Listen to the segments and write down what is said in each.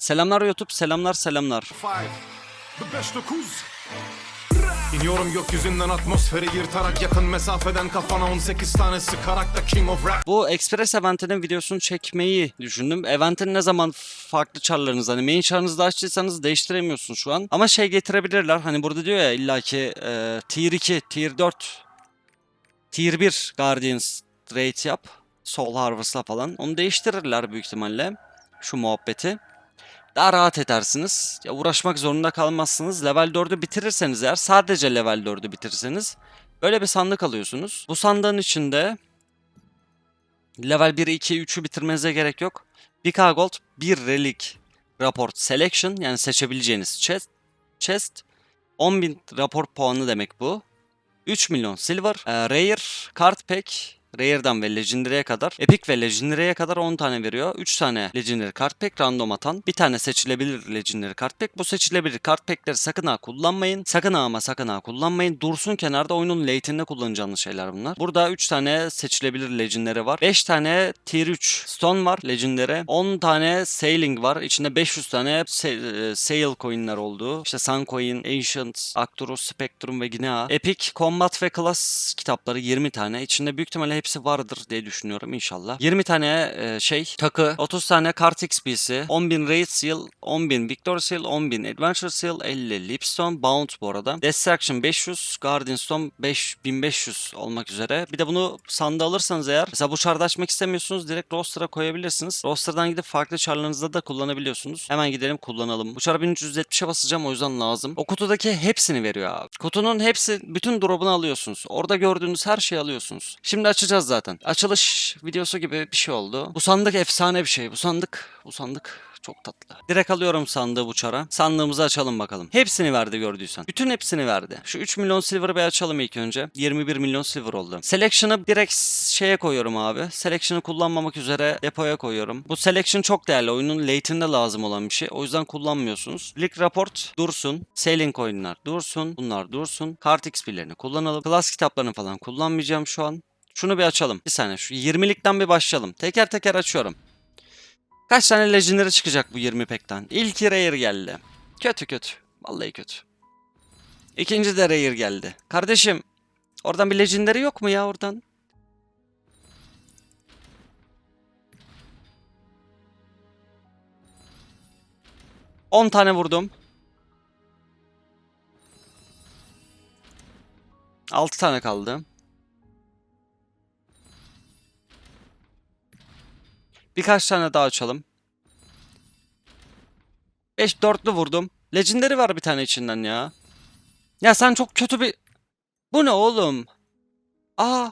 Selamlar YouTube, selamlar selamlar. İniyorum gökyüzünden atmosferi yırtarak yakın mesafeden kafana 18 tane sıkarak da King of Rap Bu Express Event'inin videosunu çekmeyi düşündüm. Event'in ne zaman farklı çarlarınız hani main çarınızda açtıysanız değiştiremiyorsun şu an. Ama şey getirebilirler. Hani burada diyor ya illaki e, tier 2, tier 4, tier 1 Guardians rate yap. Soul Harvest'la falan. Onu değiştirirler büyük ihtimalle. Şu muhabbeti. Daha rahat edersiniz. Ya uğraşmak zorunda kalmazsınız. Level 4'ü bitirirseniz eğer sadece level 4'ü bitirirseniz böyle bir sandık alıyorsunuz. Bu sandığın içinde level 1, 2, 3'ü bitirmenize gerek yok. 1k gold, 1 relic report selection yani seçebileceğiniz chest, chest 10.000 rapor puanı demek bu. 3 milyon silver, e, rare, card pack, Rare'dan ve Legendary'e kadar, Epic ve Legendary'e kadar 10 tane veriyor. 3 tane Legendary Card Pack random atan, bir tane seçilebilir Legendary Card Pack. Bu seçilebilir Card Pack'leri sakın ha kullanmayın. Sakın ha ama sakın ha kullanmayın. Dursun kenarda oyunun late'inde kullanacağınız şeyler bunlar. Burada 3 tane seçilebilir Legendary var. 5 tane Tier 3 Stone var Legendary. 10 tane Sailing var. İçinde 500 tane sa- e, Sail coin'ler olduğu. İşte Sun Coin, Ancient, Arcturus, Spectrum ve Ginea. Epic, Combat ve Class kitapları 20 tane. İçinde büyük ihtimalle hepsi vardır diye düşünüyorum inşallah. 20 tane e, şey takı, 30 tane kart XP'si, 10.000 Raid Seal, 10.000 Victor Seal, 10.000 Adventure Seal, 50 Lipstone, Bound bu arada. Destruction 500, Guardian Stone 5500 olmak üzere. Bir de bunu sanda alırsanız eğer mesela bu çarda açmak istemiyorsunuz direkt roster'a koyabilirsiniz. Roster'dan gidip farklı çarlarınızda da kullanabiliyorsunuz. Hemen gidelim kullanalım. Bu çara 1370'e basacağım o yüzden lazım. O kutudaki hepsini veriyor abi. Kutunun hepsi bütün drop'unu alıyorsunuz. Orada gördüğünüz her şeyi alıyorsunuz. Şimdi açacağız zaten. Açılış videosu gibi bir şey oldu. Bu sandık efsane bir şey. Bu sandık, bu sandık çok tatlı. Direkt alıyorum sandığı bu çara. Sandığımızı açalım bakalım. Hepsini verdi gördüysen. Bütün hepsini verdi. Şu 3 milyon silver'ı bir açalım ilk önce. 21 milyon silver oldu. Selection'ı direkt şeye koyuyorum abi. Selection'ı kullanmamak üzere depoya koyuyorum. Bu selection çok değerli. Oyunun late'inde lazım olan bir şey. O yüzden kullanmıyorsunuz. League Report dursun. Sailing coin'ler dursun. Bunlar dursun. Kart XP'lerini kullanalım. Class kitaplarını falan kullanmayacağım şu an. Şunu bir açalım. Bir saniye şu 20'likten bir başlayalım. Teker teker açıyorum. Kaç tane Legendary çıkacak bu 20 pekten? İlki Rare geldi. Kötü kötü. Vallahi kötü. İkinci de Rare geldi. Kardeşim oradan bir Legendary yok mu ya oradan? On tane vurdum. Altı tane kaldı. Birkaç tane daha açalım. 5 dörtlü vurdum. Legendary var bir tane içinden ya. Ya sen çok kötü bir... Bu ne oğlum? Aa.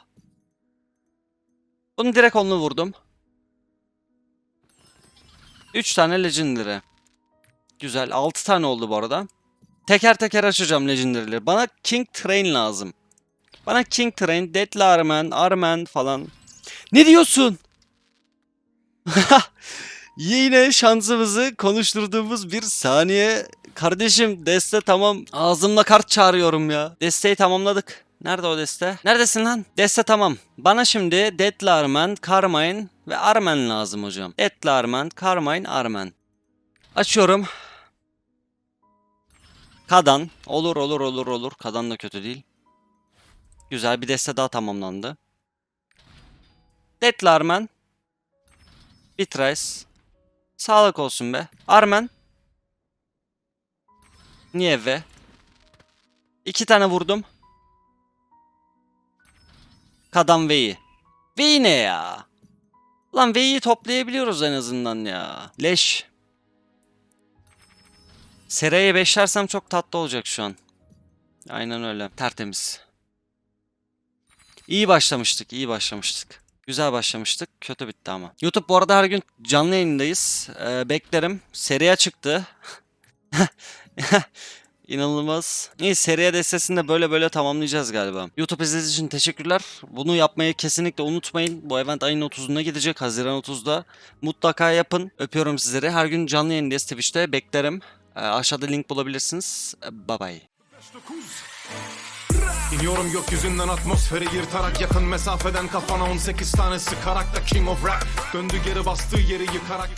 Bunu direkt onlu vurdum. 3 tane Legendary. Güzel. 6 tane oldu bu arada. Teker teker açacağım Legendary'leri. Bana King Train lazım. Bana King Train, Deadly Armen, Armen falan. Ne diyorsun? Yine şansımızı konuşturduğumuz bir saniye. Kardeşim deste tamam. Ağzımla kart çağırıyorum ya. Desteği tamamladık. Nerede o deste? Neredesin lan? Deste tamam. Bana şimdi Deadly Armen, Carmine ve Armen lazım hocam. Deadly Armen, Carmine, Armen. Açıyorum. Kadan. Olur olur olur olur. Kadan da kötü değil. Güzel bir deste daha tamamlandı. Deadly Armen. Bitrace. Sağlık olsun be. Armen. Nieve. İki tane vurdum. Kadam V'yi. V'yi ne ya? Lan V'yi toplayabiliyoruz en azından ya. Leş. Seraya beşlersem çok tatlı olacak şu an. Aynen öyle. Tertemiz. İyi başlamıştık, iyi başlamıştık. Güzel başlamıştık. Kötü bitti ama. YouTube bu arada her gün canlı yayındayız. Ee, beklerim. Seriye çıktı. İnanılmaz. İyi seriye destesini de böyle böyle tamamlayacağız galiba. YouTube izlediğiniz için teşekkürler. Bunu yapmayı kesinlikle unutmayın. Bu event ayın 30'unda gidecek. Haziran 30'da. Mutlaka yapın. Öpüyorum sizleri. Her gün canlı yayındayız Twitch'te. Beklerim. Ee, aşağıda link bulabilirsiniz. Ee, Bye bye. İniyorum gökyüzünden atmosferi yırtarak yakın mesafeden kafana 18 tane sıkarak da King of Rap. Döndü geri bastığı yeri yıkarak